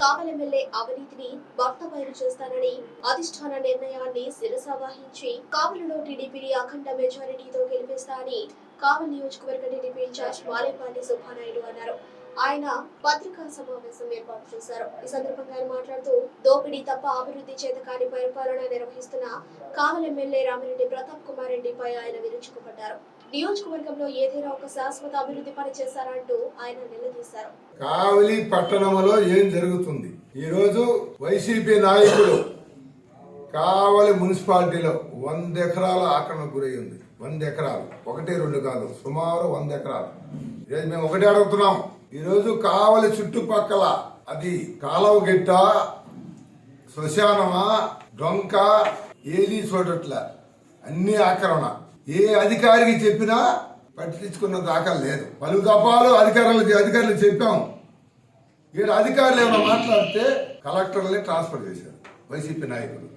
కావలి MLA అవినీతిని భర్త బయలు చేస్తానని అధిష్టాన నిర్ణయాన్ని శిరసావహించి కావలిలో టీడీపీని అఖండ మెజారిటీతో గెలిపిస్తానని కావలి నియోజకవర్గ టీడీపీ ఇన్ఛార్జ్ మాలేపాటి సుబ్బానాయుడు అన్నారు. ఆయన పత్రికా సమావేశం ఏర్పాటు చేశారు. ఈ సందర్భంగా ఆయన మాట్లాడుతూ దోపిడీ తప్ప అభివృద్ధి చేత కాని పరిపాలన నిర్వహిస్తున్న కావలి ఎమ్మెల్యే రామిరెడ్డి ప్రతాప్ కుమార్ రెడ్డిపై ఆయన విరుచుకుపడ్డారు. నియోజకవర్గంలో ఏదైనా ఒక శాశ్వత అభివృద్ధి పని చేశారంటూ ఆయన నిలదీశారు. కావలి పట్టణంలో ఏం జరుగుతుంది? ఈరోజు వైసీపీ నాయకుడు కావలి మున్సిపాలిటీలో వంద ఎకరాల ఆక్రమణ గురై ఉంది వంద ఎకరాలు. ఒకటి రెండు కాదు సుమారు వంద ఎకరాలు. ఈరోజు మేము ఒకటే అడుగుతున్నాం. ఈరోజు కావలి చుట్టుపక్కల అది కాలవ గిట్ట శ్మశానమా డొంక ఏది చూడట్ల. అన్ని ఆక్రమణ. ఏ అధికారికి చెప్పినా పట్టించుకున్న దాఖలు లేదు. పలు దఫాలు అధికారులు అధికారులు చెప్పాం ఈడ అధికారులు ఏమైనా మాట్లాడితే కలెక్టర్లే ట్రాన్స్ఫర్ చేశారు. వైసీపీ నాయకులు.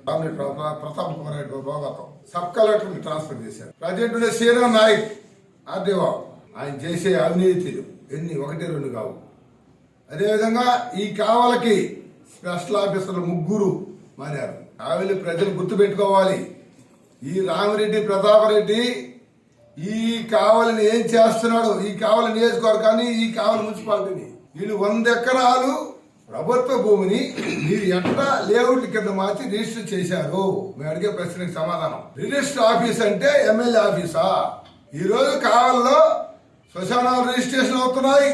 ప్రతాప్ కుమార్ రెడ్డి భోగతం సబ్ కలెక్టర్ని ట్రాన్స్ఫర్ చేశారు. ప్రజెంట్ ఉండే సీనా నాయక్ ఆర్డీఓ. ఆయన చేసే అవినీతిలు ఎన్ని? ఒకటి రెండు కావు. అదేవిధంగా ఈ కావలకి స్పెషల్ ఆఫీసర్లు ముగ్గురు మారారు. కావలి ప్రజలు గుర్తుపెట్టుకోవాలి. ఈ రామిరెడ్డి ప్రతాపరెడ్డి ఈ కావలిని ఏం చేస్తున్నాడు? ఈ కావలి నియోజకవర్గాన్ని ఈ కావలి మున్సిపాలిటీని. వీళ్ళు వంద ఎకరాలు ప్రభుత్వ భూమిని మీరు ఎట్లా లేఅవుట్ కింద మార్చి రిజిస్టర్ చేశారు? మేము అడిగే ప్రశ్నకి సమాధానం. రిజిస్టర్ ఆఫీస్ అంటే ఎమ్మెల్యే ఆఫీసా? ఈరోజు కావల్లో శ్మశానాలు రిజిస్ట్రేషన్ అవుతున్నాయి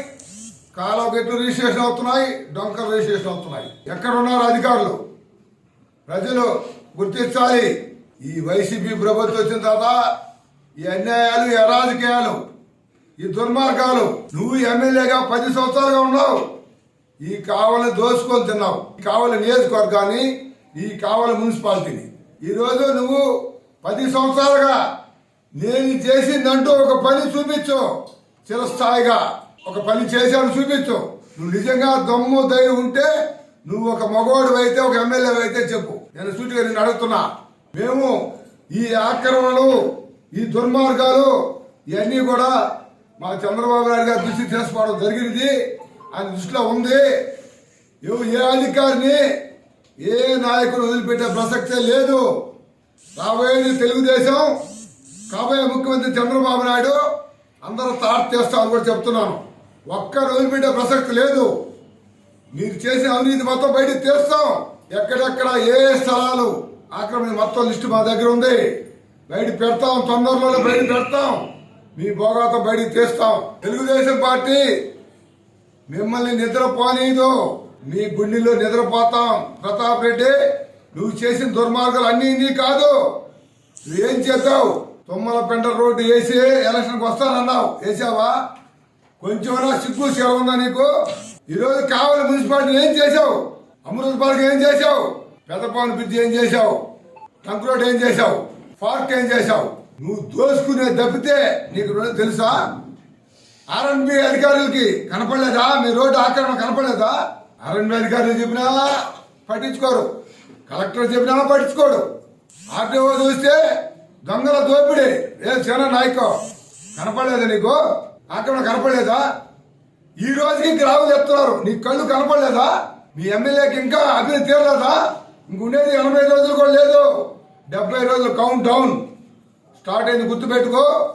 కాలువ గెట్లు రిజిస్ట్రేషన్ అవుతున్నాయి డొంకలు రిజిస్ట్రేషన్ అవుతున్నాయి. ఎక్కడ ఉన్నారు అధికారులు? ప్రజలు గుర్తించాలి. ఈ వైసీపీ ప్రభుత్వం వచ్చిన తర్వాత ఈ అన్యాయాలు ఈ అరాజకీయాలు ఈ దుర్మార్గాలు నువ్వు ఎమ్మెల్యేగా పది సంవత్సరాలుగా ఉన్నావు. ఈ కావలిని దోచుకొని తిన్నావు. ఈ కావలి నియోజకవర్గాన్ని ఈ కావలి మున్సిపాలిటీని. ఈరోజు నువ్వు పది సంవత్సరాలుగా నేను చేసిందంటూ ఒక పని చూపించు. చిరస్థాయిగా ఒక పని చేశాను చూపించు. నువ్వు నిజంగా దమ్ము దయ ఉంటే నువ్వు ఒక మగవాడు అయితే ఒక ఎమ్మెల్యే అయితే చెప్పు. నేను సూటిగా నిన్ను అడుగుతున్నా. మేము ఈ ఆక్రమణలు ఈ దుర్మార్గాలు ఇవన్నీ కూడా మా చంద్రబాబు నాయుడు గారు దృష్టి తీసుకోవడం జరిగింది. ఆయన దృష్టిలో ఉంది. ఏ అధికారిని ఏ నాయకుడు వదిలిపెట్టే ప్రసక్తే లేదు. రాబోయేది తెలుగుదేశం. కాబోయే ముఖ్యమంత్రి చంద్రబాబు నాయుడు అందరూ తాట్ చేస్తామని కూడా చెప్తున్నాను. ఒక్కరు వదిలిపెట్టే ప్రసక్తి లేదు. మీరు చేసిన అవినీతి మొత్తం బయటకు తీస్తాం. ఎక్కడెక్కడ ఏ స్థలాలు ఆక్రమణ మొత్తం లిస్ట్ మా దగ్గర ఉంది. బయట పెడతాం తొందరలోనే బయట పెడతాం. మీ భోగాతం బయటికి తీస్తాం. తెలుగుదేశం పార్టీ మిమ్మల్ని నిద్రపోనీదు. మీ గుండెల్లో నిద్రపోతాం. ప్రతాప్ రెడ్డి నువ్వు చేసిన దుర్మార్గాలు అన్ని నీ కాదు. నువ్వేం చేసావు తుమ్మల పెంట రోడ్డు వేసి ఎలక్షన్కి వస్తానన్నావు. వేసావా? కొంచెమైనా సిగ్గు సేవ ఉందా నీకు? ఈరోజు కావాలి మున్సిపాలిటీ ఏం చేసావు అమృత పార్క్ ఏం చేసావు పెదపాను బ్రిడ్జ్ ఏం చేశావు? ట్రంక్ రోడ్ ఏం చేశావు? పార్క్ ఏం చేసావు నువ్వు దోసుకునే తప్పితే నీకు తెలుసా? ఆర్ఎన్బి అధికారులకి కనపడలేదా? మీ రోడ్డు ఆక్రమణ కనపడలేదా? ఆర్ఎన్బి అధికారులు చెప్పినా పట్టించుకోరు. కలెక్టర్ చెప్పినా పట్టించుకోడు ఆర్టీఓ చూస్తే దొంగల దోపిడి. ఏ చిన్న నాయకో కనపడలేదా నీకు? ఆక్రమణ కనపడలేదా? ఈ రోజుకి గ్రావులు చెప్తున్నారు నీ కళ్ళు కనపడలేదా? మీ ఎమ్మెల్యేకి ఇంకా అభివృద్ధి తీరలేదా? ఇంకుండేది ఎనభై రోజులు కూడా లేదు. డెబ్బై రోజులు కౌంట్ డౌన్ స్టార్ట్ అయింది గుర్తుపెట్టుకో.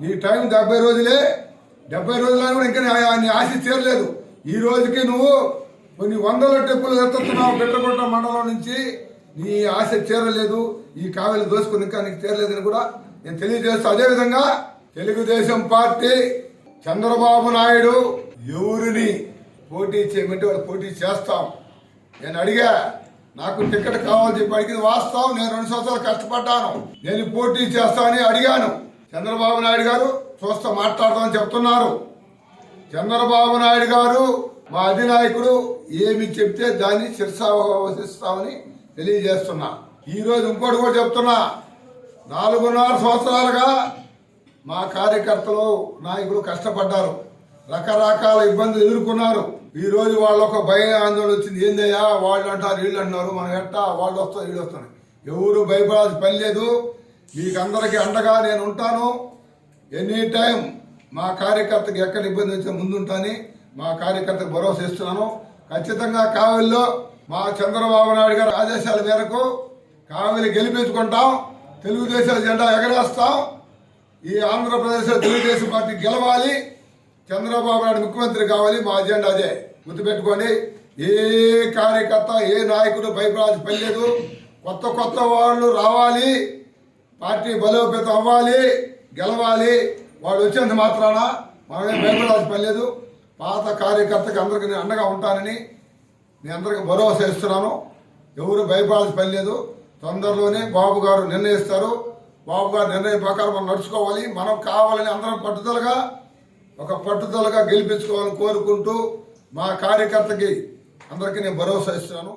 నీ టైం డెబ్బై రోజులే. డెబ్బై రోజులు కూడా ఇంకా నీ- ఆశ చేరలేదు ఈ రోజుకి నువ్వు కొన్ని వందల టెప్పులు ఎత్తుతున్నావు పెట్టకుంట మండలం నుంచి. నీ ఆశ చేరలేదు ఈ కావేలు దోసుకుని ఇంకా నీకు చేరలేదని కూడా నేను తెలియజేస్తా. అదేవిధంగా తెలుగుదేశం పార్టీ చంద్రబాబు నాయుడు ఎవరిని పోటీ చేయమంటే వాళ్ళు పోటీ చేస్తాం. నేను అడిగా నాకు టికెట్ కావాలని చెప్పి అడిగింది. వాస్తవం నేను రెండు సంవత్సరాలు కష్టపడ్డాను. నేను పోటీ చేస్తానని అడిగాను. చంద్రబాబు నాయుడు గారు చూస్తా మాట్లాడదామని చెప్తున్నారు. చంద్రబాబు నాయుడు గారు మా అధినాయకుడు ఏమి చెప్తే దాన్ని శిరసావహిస్తామని తెలియజేస్తున్నా. ఈరోజు ఇంకోటి కూడా చెప్తున్నా. నాలుగున్నర సంవత్సరాలుగా మా కార్యకర్తలు నాయకులు కష్టపడ్డారు. రకరకాల ఇబ్బందులు ఎదుర్కొన్నారు. ఈ రోజు వాళ్ళ ఒక భయ ఆందోళన వచ్చింది. ఏందయ్యా? వాళ్ళు అంటారు వీళ్ళు అంటున్నారు మనం ఎట్టా? వాళ్ళు వస్తారు వీళ్ళు వస్తారు. ఎవరు భయపడాల్సిన పని లేదు. మీకు అందరికీ అండగా నేను ఉంటాను. ఎనీ టైం మా కార్యకర్తకి ఎక్కడ ఇబ్బంది వచ్చినా ముందుంటాని. మా కార్యకర్తకు భరోసా ఇస్తున్నాను. ఖచ్చితంగా కావలిలో మా చంద్రబాబు నాయుడు గారి ఆదేశాల మేరకు కావలి గెలిపించుకుంటాం. తెలుగుదేశం జెండా ఎగరేస్తాం. ఈ ఆంధ్రప్రదేశ్లో తెలుగుదేశం పార్టీ గెలవాలి. చంద్రబాబు నాయుడు ముఖ్యమంత్రి కావాలి మా అజెండా అదే. గుర్తుపెట్టుకోండి ఏ కార్యకర్త ఏ నాయకుడు భయపడాల్సి పనిలేదు కొత్త కొత్త వాళ్ళు రావాలి పార్టీ బలోపేతం అవ్వాలి గెలవాలి. వాడు వచ్చేంత మాత్రాన మనమే భయపడాల్సి పని లేదు. పాత కార్యకర్తకి అందరికీ నేను అండగా ఉంటానని నేను అందరికీ భరోసా ఇస్తున్నాను. ఎవరు భయపడాల్సి పని లేదు. తొందరలోనే బాబు గారు నిర్ణయిస్తారు. బాబు గారు నిర్ణయం ప్రకారం మనం నడుచుకోవాలి. మనం కావాలని అందరం పట్టుదలగా ఒక పట్టుదలగా గెలిపించుకోవాలని కోరుకుంటూ మా కార్యకర్తకి అందరికీ నేను భరోసా ఇస్తున్నాను.